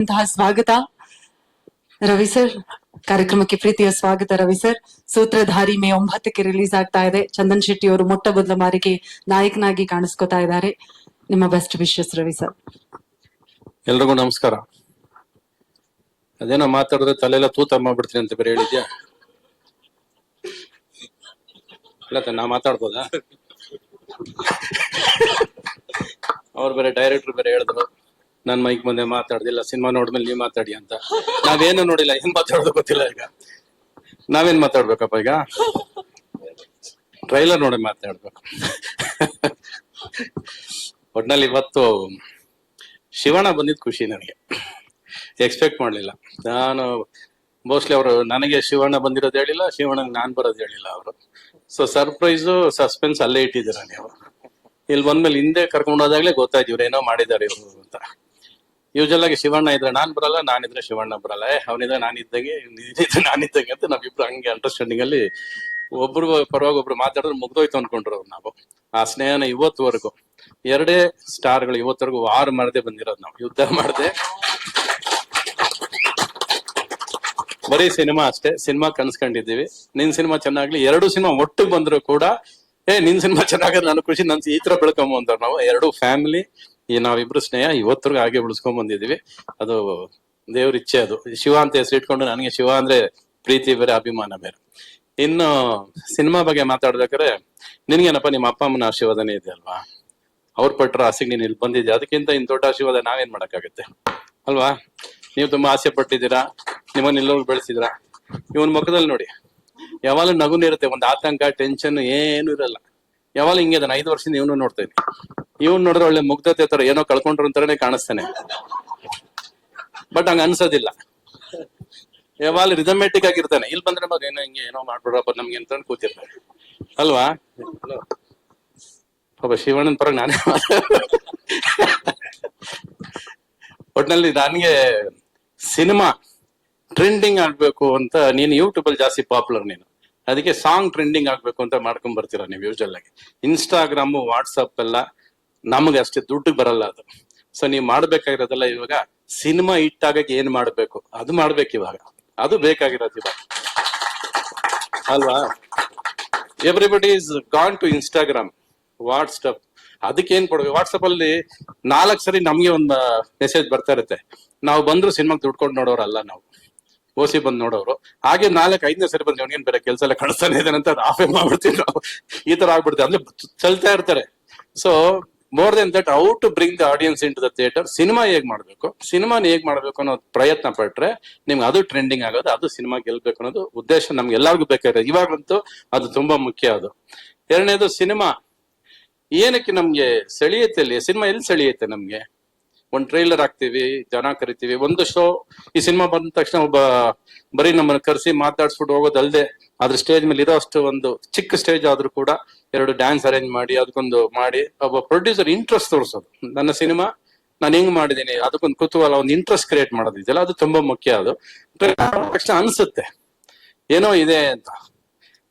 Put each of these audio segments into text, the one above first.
ಅಂತಹ ಸ್ವಾಗತ. ರವಿ ಸರ್ ಕಾರ್ಯಕ್ರಮಕ್ಕೆ ಪ್ರೀತಿಯ ಸ್ವಾಗತ ರವಿ ಸರ್ ಸೂತ್ರಧಾರಿ ಮೇ ಒಂಬತ್ತಕ್ಕೆ ರಿಲೀಸ್ ಆಗ್ತಾ ಇದೆ. ಚಂದನ್ ಶೆಟ್ಟಿ ಅವರು ಮೊಟ್ಟ ಮೊದಲ ಬಾರಿಗೆ ನಾಯಕನಾಗಿ ಕಾಣಿಸ್ಕೊತಾ ಇದ್ದಾರೆ. ನಿಮ್ಮ ಬೆಸ್ಟ್ ವಿಶಸ್ ರವಿ ಸರ್ ಎಲ್ರಿಗೂ ನಮಸ್ಕಾರ. ಅದೇನೋ ಮಾತಾಡಿದ್ರೆ ತಲೆಲ್ಲ ತೂತ ಮಾಡ್ಬಿಡ್ತೀನಿ ಅಂತ ಬೇರೆ ಹೇಳಿದ್ಯಾ? ಇಲ್ಲ ನಾ ಮಾತಾಡ್ಬೋದಾ? ಅವ್ರು ಬೇರೆ ಡೈರೆಕ್ಟರ್ ಬೇರೆ ಹೇಳಿದ್ರು. ನನ್ ಮೈಕ್ ಮುಂದೆ ಮಾತಾಡ್ದಿಲ್ಲ ಸಿನಿಮಾ ನೋಡ್ಮೇಲೆ ನೀವು ಮಾತಾಡಿ ಅಂತ. ನಾವೇನು ನೋಡಿಲ್ಲ, ಏನ್ ಮಾತಾಡೋದು ಗೊತ್ತಿಲ್ಲ ಈಗ. ನಾವೇನ್ ಮಾತಾಡ್ಬೇಕಪ್ಪ ಈಗ? ಟ್ರೈಲರ್ ನೋಡಿ ಮಾತಾಡ್ಬೇಕು. ಒಟ್ನಲ್ಲಿ ಇವತ್ತು ಶಿವಣ್ಣ ಬಂದಿದ್ ಖುಷಿ ನನಗೆ. ಎಕ್ಸ್ಪೆಕ್ಟ್ ಮಾಡ್ಲಿಲ್ಲ. ನಾನು ಮೋಸ್ಟ್ಲಿ ಅವರು ನನಗೆ ಶಿವಣ್ಣ ಬಂದಿರೋದು ಹೇಳಿಲ್ಲ, ಶಿವಣ್ಣಗೆ ನಾನ್ ಬರೋದು ಹೇಳಿಲ್ಲ ಅವರು. ಸೊ ಸರ್ಪ್ರೈಸು ಸಸ್ಪೆನ್ಸ್ ಅಲ್ಲೇ ಇಟ್ಟಿದ್ದೀರ ನೀವು. ಇಲ್ಲಿ ಬಂದ್ಮೇಲೆ ಹಿಂದೆ ಕರ್ಕೊಂಡು ಹೋದಾಗಲೇ ಗೊತ್ತಾಯ್ತು ಇವ್ರು ಏನೋ ಮಾಡಿದ್ದಾರೆ ಇವರು ಅಂತ. ಯೂಶಲ್ ಆಗಿ ಶಿವಣ್ಣ ಇದ್ರೆ ನಾನ್ ಬರಲ್ಲ, ನಾನಿದ್ರೆ ಶಿವಣ್ಣ ಬರಲ್ಲ. ಏ, ಅವನಿದ್ರೆ ನಾನಿದ್ದಾಗೆ ಇದ್ರೆ ನಾನಿದ್ದಾಗೆ ಅಂತ ನಾವಿಬ್ರು ಹಂಗೆ ಅಂಡರ್ಸ್ಟ್ಯಾಂಡಿಂಗ್ ಅಲ್ಲಿ ಒಬ್ರು ಪರವಾಗಿ ಒಬ್ರು ಮಾತಾಡಿದ್ರೆ ಮುಗ್ದೋಯ್ತು ಅನ್ಕೊಂಡ್ರು ನಾವು. ಆ ಸ್ನೇಹನ ಇವತ್ತುವರೆಗೂ, ಎರಡೇ ಸ್ಟಾರ್ಗಳು ಇವತ್ತವರೆಗೂ ವಾರ್ ಮಾಡದೆ ಬಂದಿರೋದು ನಾವು. ಯುದ್ಧ ಮಾಡದೆ. ಬರೀ ಸಿನಿಮಾ ಅಷ್ಟೇ, ಸಿನಿಮಾ ಕನ್ಸ್ಕೊಂಡಿದ್ದೀವಿ. ನಿನ್ ಸಿನಿಮಾ ಚೆನ್ನಾಗ್ಲಿ, ಎರಡು ಸಿನಿಮಾ ಒಟ್ಟು ಬಂದ್ರು ಕೂಡ, ಏ, ನಿನ್ ಸಿನಿಮಾ ಚೆನ್ನಾಗ ನಾನು ಖುಷಿ, ನನ್ ಈ ತರ ಬೆಳ್ಕೊಂಬಂದ್ರು ನಾವು. ಎರಡು ಫ್ಯಾಮಿಲಿ ಈ ನಾವಿಬ್ರು ಸ್ನೇಹ ಇವತ್ತರ್ಗು ಹಾಗೆ ಉಳಿಸ್ಕೊಂಡ್ ಬಂದಿದೀವಿ ಅದು ದೇವ್ರ ಇಚ್ಛೆ ಅದು. ಶಿವ ಅಂತ ಹೆಸರು ಇಟ್ಕೊಂಡು ನನಗೆ ಶಿವ ಅಂದ್ರೆ ಪ್ರೀತಿ ಬೇರೆ, ಅಭಿಮಾನ ಬೇರೆ. ಇನ್ನು ಸಿನಿಮಾ ಬಗ್ಗೆ ಮಾತಾಡ್ಬೇಕಾದ್ರೆ, ನಿನ್ಗೇನಪ್ಪ ನಿಮ್ಮ ಅಪ್ಪ ಅಮ್ಮನ ಆಶೀರ್ವಾದನೇ ಇದೆ ಅಲ್ವಾ? ಅವ್ರ ಪಟ್ಟರ ಆಸೆಗೆ ನೀನು ಇಲ್ಲಿ ಬಂದಿದ್ದೆ ಅದಕ್ಕಿಂತ ಇನ್ ದೊಡ್ಡ ಆಶೀರ್ವಾದ ನಾವೇನ್ ಮಾಡಕ್ಕಾಗತ್ತೆ? ಅಲ್ವಾ? ನೀವು ತುಂಬಾ ಆಸೆ ಪಟ್ಟಿದ್ದೀರಾ? ನಿಮ್ಮನ್ನ ಎಲ್ಲರೂ ಬೆಳೆಸಿದ್ರ ಇವನ್ ಮುಖದಲ್ಲಿ ನೋಡಿ. ಯಾವಾಗಲೂ ನಗುನಿರುತ್ತೆ ಒಂದು ಆತಂಕ, ಟೆನ್ಷನ್ ಏನು ಇರಲ್ಲ. ಯಾವಾಗ ಹಿಂಗೆ ಐದು ವರ್ಷದಿಂದ ಇವನು ನೋಡ್ತಾ ಇದ್ದೆ. ಇವನ್ ನೋಡಿದ್ರೆ ಒಳ್ಳೆ ಮುಗ್ಧತೆ ತರ ಏನೋ ಕಳ್ಕೊಂಡ್ರು ಅಂತಾನೆ ಕಾಣಿಸ್ತಾನೆ. ಬಟ್ ಹಂಗ ಅನ್ಸೋದಿಲ್ಲ. ಯಾವಾಗ ರಿದಮೆಟಿಕ್ ಆಗಿರ್ತಾನೆ. ಇಲ್ಲಿ ಬಂದ್ರೆ ಮಗ ಏನೋ ಹಿಂಗೆ ಏನೋ ಮಾಡ್ಬಿಡ್ರಪ್ಪ ನಮ್ಗೆ ಅಂತ ಕೂತಿರ್ತಾರೆ ಅಲ್ವಾ? ಒಬ್ಬ ಶಿವಣ್ಣನ ಪರ ನಾನೇ ಒಟ್ನಲ್ಲಿ ನನಗೆ ಸಿನಿಮಾ ಟ್ರೆಂಡಿಂಗ್ ಆಗ್ಬೇಕು ಅಂತ ನೀನು ಯೂಟ್ಯೂಬ್ ಅಲ್ಲಿ ಜಾಸ್ತಿ ಪಾಪ್ಯುಲರ್ ನೀನು. ಅದಕ್ಕೆ ಸಾಂಗ್ ಟ್ರೆಂಡಿಂಗ್ ಆಗ್ಬೇಕು ಅಂತ ಮಾಡ್ಕೊಂಡ್ ಬರ್ತೀರಾ ನೀವು ಯೂಶಲ್ ಆಗಿ. ಇನ್ಸ್ಟಾಗ್ರಾಮು ವಾಟ್ಸಪ್ ಎಲ್ಲ ನಮಗೆ ಅಷ್ಟೇ ದುಡ್ಡು ಬರಲ್ಲ ಅದು. ಸೊ ನೀವು ಮಾಡ್ಬೇಕಾಗಿರೋದಲ್ಲ ಇವಾಗ ಸಿನಿಮಾ ಇಟ್ಟಾಗ ಏನ್ ಮಾಡ್ಬೇಕು? ಅದು ಮಾಡ್ಬೇಕು ಇವಾಗ. ಅದು ಬೇಕಾಗಿರೋದು ಇವಾಗ. ಅಲ್ವಾ? Everybody is gone to Instagram WhatsApp ಅದಕ್ಕೆ ಏನ್ ಕೊಡ್ಬೇಕು? ವಾಟ್ಸಪ್ ಅಲ್ಲಿ ನಾಲ್ಕು ಸರಿ ನಮ್ಗೆ ಒಂದು ಮೆಸೇಜ್ ಬರ್ತಾ ಇರುತ್ತೆ. ನಾವು ಬಂದ್ರು ಸಿನಿಮಾಗ್ ದುಡ್ಕೊಂಡು ನೋಡೋರಲ್ಲ ನಾವು. ಓಸಿ ಬಂದ್ ನೋಡೋರು. ಹಾಗೆ ನಾಲ್ಕು, ಐದನೇ ಸರಿ ಬಂದ್ರೆ ಅವ್ನಿಗೇನ್ ಬೇರೆ ಕೆಲಸ ಎಲ್ಲ ಕಳಿಸ್ತಾನೆ ಇದ್ದಾನೆ ಅಂತ ಆಫೇ ಮಾಡ್ಬಿಡ್ತೀವಿ ನಾವು. ಈ ತರ ಆಗ್ಬಿಡ್ತೀವಿ ಅಂದ್ರೆ ಚಲ್ತಾ ಇರ್ತಾರೆ. So more than that out to bring the audience into the theatre cinema ಹೇಗ್ ಮಾಡಬೇಕು? ಸಿನಿಮಾನ ಹೇಗ್ ಮಾಡಬೇಕು ಅನ್ನೋ ಪ್ರಯತ್ನ ಪಟ್ರೆ ನಿಮ್ಗೆ ಅದು ಟ್ರೆಂಡಿಂಗ್ ಆಗೋದು, ಅದು ಸಿನಿಮಾ ಗೆಲ್ಬೇಕು ಅನ್ನೋದು ಉದ್ದೇಶ ನಮ್ಗೆ ಎಲ್ಲರಿಗೂ ಬೇಕಾಗಿದೆ ಇವಾಗಂತೂ ಅದು ತುಂಬಾ ಮುಖ್ಯ ಅದು. ಎರಡನೇದು ಸಿನಿಮಾ ಏನಕ್ಕೆ ನಮ್ಗೆ ಸೆಳೆಯುತ್ತೆ ಅಲ್ಲಿ? ಸಿನಿಮಾ ಎಲ್ಲಿ ಸೆಳೆಯುತ್ತೆ ನಮ್ಗೆ? ಒಂದ್ ಟ್ರೈಲರ್ ಹಾಕ್ತಿವಿ, ಜನ ಕರಿತೀವಿ. ಒಂದು ಶೋ ಈ ಸಿನಿಮಾ ಬಂದ ತಕ್ಷಣ ಒಬ್ಬ ಬರೀ ನಮ್ಮನ್ನ ಕರೆಸಿ ಮಾತಾಡ್ಸ್ಬಿಟ್ಟು ಹೋಗೋದಲ್ದೆ ಅದ್ರ ಸ್ಟೇಜ್ ಮೇಲೆ ಇರೋ ಅಷ್ಟು ಒಂದು ಚಿಕ್ಕ ಸ್ಟೇಜ್ ಆದ್ರೂ ಕೂಡ ಎರಡು ಡ್ಯಾನ್ಸ್ ಅರೇಂಜ್ ಮಾಡಿ, ಅದಕ್ಕೊಂದು ಮಾಡಿ, ಒಬ್ಬ ಪ್ರೊಡ್ಯೂಸರ್ ಇಂಟ್ರೆಸ್ಟ್ ತೋರಿಸೋದು. ನನ್ನ ಸಿನಿಮಾ, ನಾನು ಹೆಂಗ್ ಮಾಡಿದೀನಿ, ಅದಕ್ಕೊಂದು ಕುತೂಹಲ, ಒಂದು ಇಂಟ್ರೆಸ್ಟ್ ಕ್ರಿಯೇಟ್ ಮಾಡೋದಿದೆಯಲ್ಲ ಅದು ತುಂಬಾ ಮುಖ್ಯ ಅದು. ತಕ್ಷಣ ಅನ್ಸುತ್ತೆ, ಏನೋ ಇದೆ ಅಂತ.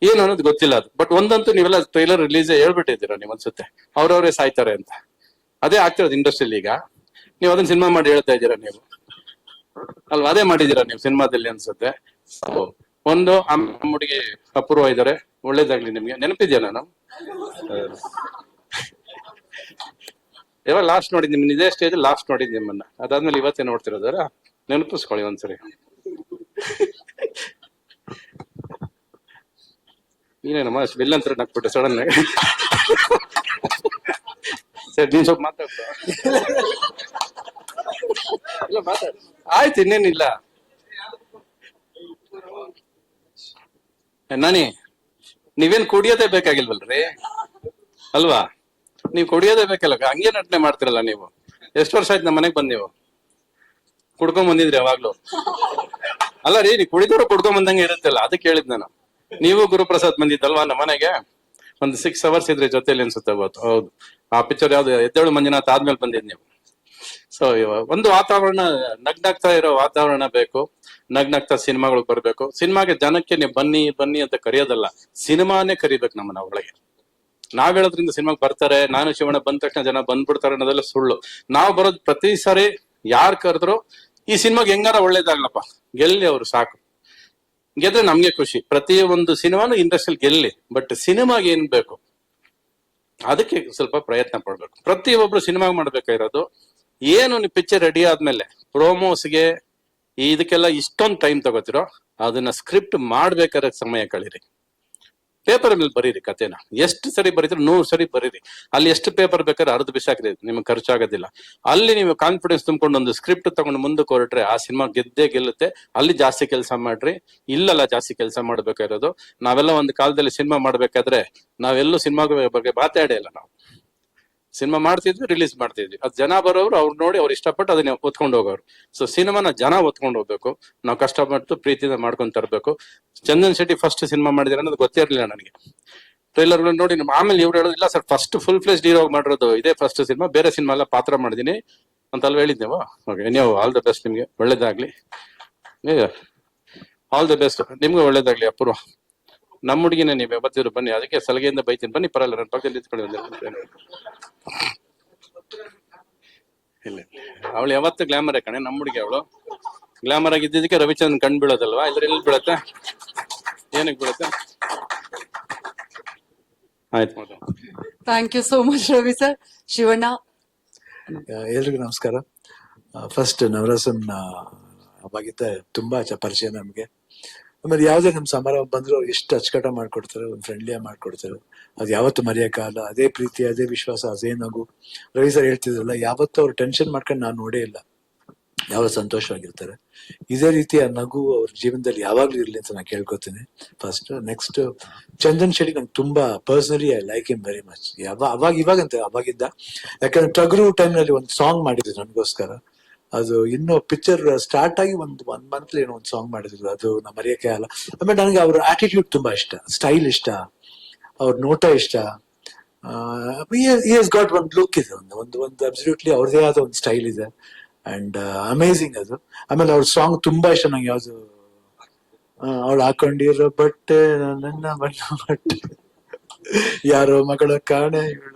ಏನು ಅನ್ನೋದು ಗೊತ್ತಿಲ್ಲ ಅದು. ಬಟ್ ಒಂದಂತೂ ನೀವೆಲ್ಲ ಟ್ರೈಲರ್ ರಿಲೀಸ್ ಹೇಳ್ಬಿಟ್ಟಿದ್ದೀರಾ, ನೀವು ಅನ್ಸುತ್ತೆ. ಅವ್ರವ್ರೇ ಸಾಯ್ತಾರೆ ಅಂತ. ಅದೇ ಆಗ್ತಿರೋದು ಇಂಡಸ್ಟ್ರಿಯಲ್ಲಿ ಈಗ. ನೀವು ಅದನ್ನ ಸಿನಿಮಾ ಮಾಡಿ ಹೇಳ್ತಾ ಇದ್ದೀರಾ ನೀವು? ಅಲ್ವಾ, ಅದೇ ಮಾಡಿದೀರಾ ನೀವು ಸಿನಿಮಾದಲ್ಲಿ ಅನ್ಸುತ್ತೆ. ಒಂದು ಹುಡುಗಿ ಅಪೂರ್ವ ಇದ್ದಾರೆ. ಒಳ್ಳೇದಾಗ್ಲಿ ನಿಮ್ಗೆ. ನೆನಪಿದ್ಯಾ ನಾನು? ಯಾವಾಗ ಲಾಸ್ಟ್ ನೋಡಿದ್ ನಿಮ್ಮ ಇದೇ ಸ್ಟೇಜ್ ಲಾಸ್ಟ್ ನೋಡಿದ್ ನಿಮ್ಮನ್ನ. ಅದಾದ್ಮೇಲೆ ಇವತ್ತೇ ನೋಡ್ತಿರೋದಾರ ನೆನಪಿಸ್ಕೊಳ್ಳಿ ಒಂದ್ಸರಿ. ನೀನೇನಮ್ಮ ಅಂತ ನಕ್ಬಿಟ್ಟೆ ಸಡನ್ ಆಗಿ. ಸರಿ, ನೀನ್ ಸ್ವಲ್ಪ ಮಾತಾಡ್ತಾ ಇಲ್ಲ ಮಾತಾಡ ಆಯ್ತು, ಇನ್ನೇನಿಲ್ಲ. ನಾನಿ, ನೀವೇನ್ ಕುಡಿಯೋದೇ ಬೇಕಾಗಿಲ್ವಲ್ರಿ? ಅಲ್ವಾ? ನೀವ್ ಕುಡಿಯೋದೇ ಬೇಕಲ್ಲ ಹಂಗೆ ನಟನೆ ಮಾಡ್ತಿರಲ್ಲ ನೀವು? ಎಷ್ಟು ವರ್ಷ ಆಯ್ತು ನಮ್ಮ ಮನೆಗೆ ಬಂದ್ ನೀವು? ಕುಡ್ಕೊಂಡ್ ಬಂದಿದ್ರಿ ಯಾವಾಗ್ಲೂ? ಅಲ್ಲ ರೀ, ನೀವು ಕುಡಿದವ್ರು ಕುಡ್ಕೊಂಡ್ ಬಂದಂಗೆ ಇರುತ್ತಲ್ಲ, ಅದಕ್ಕೆ ಹೇಳಿದ್ ನಾನು. ನೀವು ಗುರುಪ್ರಸಾದ್ ಬಂದಿದ್ದಲ್ವಾ ನಮ್ಮ ಮನೆಗೆ? ಒಂದು ಸಿಕ್ಸ್ ಅವರ್ಸ್ ಇದ್ರೆ ಜೊತೆಲಿ ಅನ್ಸುತ್ತೆ ಹೌದು. ಆ ಪಿಕ್ಚರ್ ಯಾವ್ದು, ಎದ್ದೇಳು ಮಂಜುನಾಥ್ ಆದ್ಮೇಲೆ ಬಂದಿದ್ ನೀವು. ಸೊ ಒಂದು ವಾತಾವರಣ, ನಗ್ನಾಗ್ತಾ ಇರೋ ವಾತಾವರಣ ಬೇಕು. ನಗ್ನಾಗ್ತಾ ಸಿನಿಮಾಗಳು ಬರ್ಬೇಕು. ಸಿನಿಮಾಗೆ ಜನಕ್ಕೆ ನೀವು ಬನ್ನಿ ಬನ್ನಿ ಅಂತ ಕರೆಯೋದಲ್ಲ, ಸಿನಿಮಾನೇ ಕರಿಬೇಕು ನಮ್ಮನ್ನ ಒಳಗೆ. ನಾವ್ ಹೇಳೋದ್ರಿಂದ ಸಿನಿಮಾಗೆ ಬರ್ತಾರೆ, ನಾನು ಶಿವಣ್ಣ ಬಂದ ತಕ್ಷಣ ಜನ ಬಂದ್ಬಿಡ್ತಾರೆ ಅನ್ನೋದೆಲ್ಲ ಸುಳ್ಳು. ನಾವು ಬರೋದು ಪ್ರತಿ ಸಾರಿ ಯಾರ್ ಕರೆದ್ರು, ಈ ಸಿನಿಮಾಗೆ ಹೆಂಗಾರ ಒಳ್ಳೇದಾಗ್ಲಪ್ಪ. ಗೆಲ್ಲಿ ಅವ್ರು ಸಾಕು. ಗೆದ್ರೆ ನಮ್ಗೆ ಖುಷಿ. ಪ್ರತಿ ಒಂದು ಸಿನಿಮಾನು ಇಂಡಸ್ಟ್ರಿಯಲ್ಲಿ ಗೆಲ್ಲಿ, ಬಟ್ ಸಿನಿಮಾಗೆ ಏನ್ ಬೇಕು, ಅದಕ್ಕೆ ಸ್ವಲ್ಪ ಪ್ರಯತ್ನ ಪಡ್ಬೇಕು. ಪ್ರತಿಯೊಬ್ರು ಸಿನಿಮಾ ಮಾಡ್ಬೇಕಾಗಿರೋದು ಏನು ನೀವು ಪಿಕ್ಚರ್ ರೆಡಿ ಆದ್ಮೇಲೆ? ಪ್ರೋಮೋಸ್ಗೆ ಇದಕ್ಕೆಲ್ಲ ಇಷ್ಟೊಂದು ಟೈಮ್ ತಗೋತಿರೋ, ಅದನ್ನ ಸ್ಕ್ರಿಪ್ಟ್ ಮಾಡ್ಬೇಕಾದ್ರೆ ಸಮಯ ಕಳೀರಿ. ಪೇಪರ್ ಮೇಲೆ ಬರೀರಿ ಕತೆನ ಎಷ್ಟು ಸರಿ ಬರೀತೀರಿ ನೂರು ಸರಿ ಬರೀರಿ. ಅಲ್ಲಿ ಎಷ್ಟು ಪೇಪರ್ ಬೇಕಾದ್ರೆ ಅರ್ಧ ಬಿಸಾಕ್ರಿ, ನಿಮ್ಗೆ ಖರ್ಚಾಗೋದಿಲ್ಲ ಅಲ್ಲಿ ನೀವು ಕಾನ್ಫಿಡೆನ್ಸ್ ತುಂಬಿಕೊಂಡು ಒಂದು ಸ್ಕ್ರಿಪ್ಟ್ ತಗೊಂಡು ಮುಂದಕ್ಕೆ ಹೊರಟ್ರೆ ಆ ಸಿನಿಮಾ ಗೆದ್ದೇ ಗೆಲ್ಲುತ್ತೆ. ಅಲ್ಲಿ ಜಾಸ್ತಿ ಕೆಲಸ ಮಾಡ್ರಿ. ಇಲ್ಲಲ್ಲ ಜಾಸ್ತಿ ಕೆಲಸ ಮಾಡ್ಬೇಕಾಗಿರೋದು. ನಾವೆಲ್ಲ ಒಂದು ಕಾಲದಲ್ಲಿ ಸಿನಿಮಾ ಮಾಡ್ಬೇಕಾದ್ರೆ ನಾವೆಲ್ಲೂ ಸಿನಿಮಾ ಬಗ್ಗೆ ಮಾತಾಡೇ ಇಲ್ಲ ನಾವು. ಸಿನಿಮಾ ಮಾಡ್ತಿದ್ವಿ ರಿಲೀಸ್ ಮಾಡ್ತಿದ್ವಿ. ಅದ್ ಜನ ಬರೋರು ಅವ್ರು ನೋಡಿ ಅವ್ರು ಇಷ್ಟಪಟ್ಟು ಅದನ್ನ ಒತ್ಕೊಂಡು ಹೋಗೋರು ಸೊ ಸಿನಿಮಾನ ಜನ ಒತ್ಕೊಂಡು ಹೋಗ್ಬೇಕು. ನಾವು ಕಷ್ಟಪಟ್ಟು ಪ್ರೀತಿಯಿಂದ ಮಾಡ್ಕೊಂಡ್ ತರಬೇಕು. ಚಂದನ್ ಶೆಟ್ಟಿ ಫಸ್ಟ್ ಸಿನಿಮಾ ಮಾಡಿದಾರೆ ಅನ್ನೋದು ಗೊತ್ತೇ ಇರಲಿಲ್ಲ ನನಗೆ. ಟ್ರೈಲರ್ ನೋಡಿ ಆಮೇಲೆ ಇವ್ರು ಹೇಳೋದು, ಇಲ್ಲ sir first full flesh hero ಮಾಡಿರೋದು ಇದೇ ಫಸ್ಟ್ ಸಿನಿಮಾ. ಬೇರೆ ಸಿನಿಮಾ ಎಲ್ಲ ಪಾತ್ರ ಮಾಡಿದೀನಿ. ಅಂತ ಅಲ್ವಾ ಹೇಳಿದ್ದೇವ ಓಕೆ ನೀವು ಆಲ್ ದ ಬೆಸ್ಟ್ ನಿಮ್ಗೆ. ಒಳ್ಳೇದಾಗ್ಲಿ. ಆಲ್ ದ ಬೆಸ್ಟ್ ನಿಮ್ಗೆ ಒಳ್ಳೇದಾಗ್ಲಿ, ಅಪೂರ್ವ. ನಮ್ಮ ಹುಡುಗಿನೇ ನೀವೇ ಯಾವತ್ತಿದ್ರು ಬನ್ನಿ. ಅದಕ್ಕೆ ಸಲಹೆಯಿಂದ ಬೈತೀನಿ. ಬನ್ನಿ ಪರಲ್ಲ ನನ್ನ ಪಕ್ಕದಲ್ಲಿ ನಿಮಿಷ. ಇಲ್ಲ. ಅವಳು ಯಾವತ್ತು ಗ್ಲಾಮರ್ ಕಣೆ ನಮ್ಮ ಹುಡುಗಿ ಅವಳು. ಗ್ಲಾಮರ್ ಆಗಿದ್ದಕ್ಕೆ ರವಿಚಂದ್ರನ್ ಕಣ್ ಬೀಳೋದಲ್ವಾ? ಇದ್ರ ಎಲ್ಲಿ ಬೀಳತ್ತೆ? ಏನಕ್ಕೆ ಬೀಳತ್ತೆ? ಆಯ್ತು. Thank you so much Ravi sir Shivanna. ಎಲ್ರಿಗೂ ನಮಸ್ಕಾರ. ಫಸ್ಟ್ ನವರಸನ್ ಬಗ್ಗೆ ತುಂಬಾ ಪರಿಚಯ ನಮ್ಗೆ. ಆಮೇಲೆ ಯಾವುದೇ ನಮ್ ಸಮಾರಂಭ ಬಂದ್ರು ಎಷ್ಟು ಅಚ್ಚುಕಟ್ಟ ಮಾಡ್ಕೊಡ್ತಾರೆ, ಒಂದು ಫ್ರೆಂಡ್ಲಿಯಾಗಿ ಮಾಡ್ಕೊಡ್ತಾರೆ. ಅದು ಯಾವತ್ತು ಮರೆಯೋಕ್ಕಾಗಲ್ಲ, ಅದೇ ಪ್ರೀತಿ, ಅದೇ ವಿಶ್ವಾಸ, ಅದೇ ನಗು. ರವಿ ಸರ್ ಹೇಳ್ತಿದ್ರಲ್ಲ, ಯಾವತ್ತೂ ಅವ್ರು ಟೆನ್ಷನ್ ಮಾಡ್ಕೊಂಡು ನಾನು ನೋಡೇ ಇಲ್ಲ. ಯಾವ ಸಂತೋಷವಾಗಿರ್ತಾರೆ. ಇದೇ ರೀತಿಯ ನಗು ಅವ್ರ ಜೀವನದಲ್ಲಿ ಯಾವಾಗ್ಲೂ ಇರಲಿ ಅಂತ ನಾನು ಕೇಳ್ಕೊತೀನಿ. ಫಸ್ಟ್ ನೆಕ್ಸ್ಟ್ ಚಂದನ್ ಶೆಟ್ಟಿ ನಂಗೆ ತುಂಬಾ personally I like him very much ಯಾವ, ಅವಾಗ, ಇವಾಗಂತ ಅವಾಗಿದ್ದ ಯಾಕಂದ್ರೆ ಟಗರು ಟೈಮ್ನಲ್ಲಿ ಒಂದು ಸಾಂಗ್ ಮಾಡಿದ್ರು ನನಗೋಸ್ಕರ. ಅದು ಇನ್ನು ಪಿಕ್ಚರ್ ಸ್ಟಾರ್ಟ್ ಆಗಿ ಒಂದು ಒನ್ ಮಂತ್ ಏನೋ ಒಂದು ಸಾಂಗ್ ಮಾಡಿದ್ರು. ಅದು ನಾ ಮರೆಯಕ್ಕೆ ಆಗಲ್ಲ. ಆಮೇಲೆ ನನಗೆ ಅವ್ರ ಆಟಿಟ್ಯೂಡ್ ತುಂಬಾ ಇಷ್ಟ. ಸ್ಟೈಲ್ ಇಷ್ಟ. ಅವ್ರ ನೋಟ ಇಷ್ಟ. ಗಾಟ್ ಒಂದು ಲುಕ್ ಇದೆ ಒಂದು. ಒಂದು ಒಂದು ಅಬ್ಸಲ್ಯೂಟ್ಲಿ ಅವ್ರದೇ ಆದ ಒಂದು ಸ್ಟೈಲ್ ಇದೆ. ಅಂಡ್ ಅಮೇಝಿಂಗ್ ಅದು. ಆಮೇಲೆ ಅವ್ರ ಸಾಂಗ್ ತುಂಬಾ ಇಷ್ಟ ನಂಗೆ ಯಾವ್ದು ಅವಳು ಹಾಕೊಂಡಿರೋ ಬಟ್ಟೆ, ನನ್ನ ಬಣ್ಣ ಬಟ್ಟೆ. ಯಾರೋ ಮಗಳ ಕಾಣೆ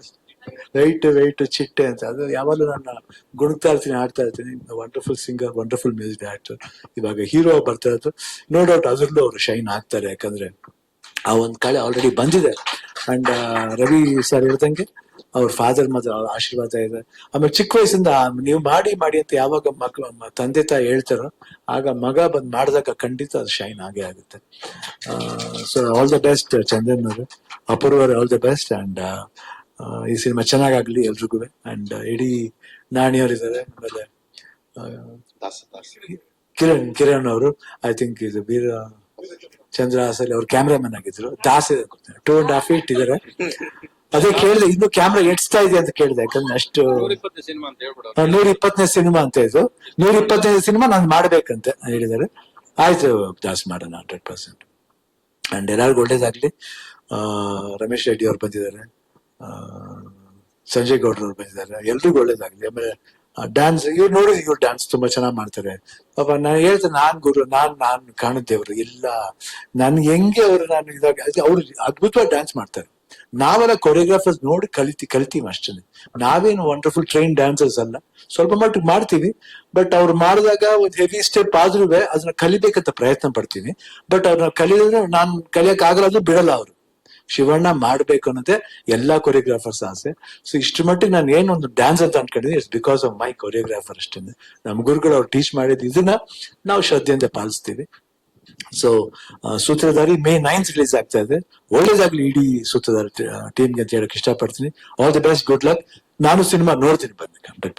ವೈಟ್ ವೈಟ್ ಚಿಟ್ಟೆ ಅಂತ. ಅದು ಯಾವಾಗಲೂ ನಾನು ಗುಣಗ್ತಾ ಇರ್ತೀನಿ ಆಡ್ತಾ ಇರ್ತೀನಿ. Wonderful singer wonderful music director ಇವಾಗ ಹೀರೋ ಬರ್ತಾ ಇರೋದು. ನೋ ಡೌಟ್ ಅದ್ರಲ್ಲೂ ಅವರು ಶೈನ್ ಆಗ್ತಾರೆ. ಯಾಕಂದ್ರೆ ಆ ಒಂದ್ ಕಳೆ ಆಲ್ರೆಡಿ ಬಂದಿದೆ. ಅಂಡ್ ರವಿ ಸರ್ ಹೇಳ್ದಂಗೆ ಅವ್ರ ಫಾದರ್ ಮಾತ್ರ ಅವ್ರ ಆಶೀರ್ವಾದ ಇದೆ. ಆಮೇಲೆ ಚಿಕ್ಕ ವಯಸ್ಸಿಂದ ನೀವು ಮಾಡಿ ಮಾಡಿ ಅಂತ ಯಾವಾಗ ಮಕ್ಳು ತಂದೆ ತಾಯಿ ಹೇಳ್ತಾರೋ, ಆಗ ಮಗ ಬಂದ್ ಮಾಡಿದಾಗ ಖಂಡಿತ ಅದು ಶೈನ್ ಆಗೇ ಆಗುತ್ತೆ. So all the best Chandan ಅವರು. Apoorva all the best and ಈ ಸಿನಿಮಾ ಚೆನ್ನಾಗಾಗ್ಲಿ ಎಲ್ರಿಗೂ. ಅಂಡ್ ಇಡೀ ನಾಣಿಯವ್ರು ಇದ್ದಾರೆ. ಆಮೇಲೆ ಕಿರಣ್ ಕಿರಣ್ ಅವರು ಐ ಥಿಂಕ್ ಇದು ಬೀರ ಚಂದ್ರ ಹಾಸಲ್ಲಿ ಅವ್ರು ಕ್ಯಾಮ್ರಾಮನ್ ಆಗಿದ್ರು. ದಾಸ್ ಟೂ ಅಂಡ್ ಹಾಫ್ ಇಟ್ ಇದಾರೆ. ಅದೇ ಕೇಳಿದೆ ಇನ್ನು ಕ್ಯಾಮ್ರಾ ಎಡ್ಸ್ತಾ ಇದೆ ಅಂತ ಕೇಳಿದೆ ಯಾಕಂದ್ರೆ ಅಷ್ಟು ನೂರ ಇಪ್ಪತ್ತನೇ ಸಿನಿಮಾ ಅಂತ ಇದು. ನೂರ ಇಪ್ಪತ್ತನೇ ಸಿನಿಮಾ ನಾನು ಮಾಡ್ಬೇಕಂತ ಹೇಳಿದ್ದಾರೆ. ಆಯ್ತು ದಾಸ್ ಮಾಡೋಣ ಹಂಡ್ರೆಡ್ ಪರ್ಸೆಂಟ್ ಅಂಡ್ ಎಲ್ಲರಿಗೂ ಒಳ್ಳೇದಾಗ್ಲಿ. ಆ, ರಮೇಶ್ ರೆಡ್ಡಿ ಅವ್ರು ಬಂದಿದ್ದಾರೆ. ಸಂಜಯ್ ಗೌಡ್ರು ಅವ್ರು ಬಂದಿದ್ದಾರೆ. ಎಲ್ರಿಗೂ ಒಳ್ಳೇದಾಗಲಿ. ಆಮೇಲೆ ಡ್ಯಾನ್ಸ್ ಇವ್ರು ನೋಡಿದ್ರೆ ಇವ್ರು ಡ್ಯಾನ್ಸ್ ತುಂಬಾ ಚೆನ್ನಾಗಿ ಮಾಡ್ತಾರೆ. ಪಾಪ ನಾನು ಹೇಳ್ತೇನೆ ನಾನ್ ಗುರು, ನಾನ್ ನಾನ್ ಕಾಣಿದ್ದೇವ್ರು ಇಲ್ಲ ನನ್ಗೆ ಹೆಂಗೆ ಅವ್ರು ನಾನು ಇದಾಗ ಅವ್ರು ಅದ್ಭುತವಾಗಿ ಡ್ಯಾನ್ಸ್ ಮಾಡ್ತಾರೆ. ನಾವೆಲ್ಲ ಕೊರಿಯೋಗ್ರಾಫರ್ಸ್ ನೋಡಿ ಕಲಿತಿ, ಕಲಿತೀವಿ ಅಷ್ಟೇ ನಾವೇನು ವಂಡರ್ಫುಲ್ ಟ್ರೈನ್ ಡ್ಯಾನ್ಸರ್ಸ್ ಅಲ್ಲ. ಸ್ವಲ್ಪ ಮಟ್ಟಿಗೆ ಮಾಡ್ತೀವಿ. ಬಟ್ ಅವ್ರು ಮಾಡಿದಾಗ ಒಂದು ಹೆವಿ ಸ್ಟೆಪ್ ಆದ್ರೂ ಅದನ್ನ ಕಲಿಬೇಕಂತ ಪ್ರಯತ್ನ ಪಡ್ತೀನಿ. ಬಟ್ ಅವ್ರನ್ನ ಕಲಿಯೋದ್ರೆ ನಾನ್ ಕಲಿಯಕ್ ಆಗಲ್ಲ ಬಿಡಲ್ಲ ಅವರು. ಶಿವಣ್ಣ ಮಾಡ್ಬೇಕು ಅನ್ನೋದೇ ಎಲ್ಲಾ ಕೊರಿಯೋಗ್ರಾಫರ್ಸ್ ಆಸೆ. ಸೊ ಇಷ್ಟು ಮಟ್ಟಿಗೆ ನಾನು ಏನೊಂದು ಡ್ಯಾನ್ಸ್ ಅಂತ ಅನ್ಕೊಂಡಿದ್ದೀನಿ it's because of my choreographer ಅಷ್ಟೇ. ನಮ್ ಗುರುಗಳು ಅವ್ರು ಟೀಚ್ ಮಾಡಿದ ಇದನ್ನ ನಾವು ಶ್ರದ್ಧೆಯಿಂದ ಪಾಲಿಸ್ತೀವಿ. So Sutradhari May ninth release ಆಗ್ತಾ ಇದೆ. ಒಳ್ಳೇದಾಗ್ಲಿ ಇಡೀ ಸೂತ್ರಧಾರಿ ಟೀಮ್ಗೆ ಅಂತ ಹೇಳಕ್ ಇಷ್ಟಪಡ್ತೀನಿ. All the best good luck ನಾನು ಸಿನಿಮಾ ನೋಡ್ತೀನಿ ಬನ್ನಿ ಕಂಪ್ಲೀಟ್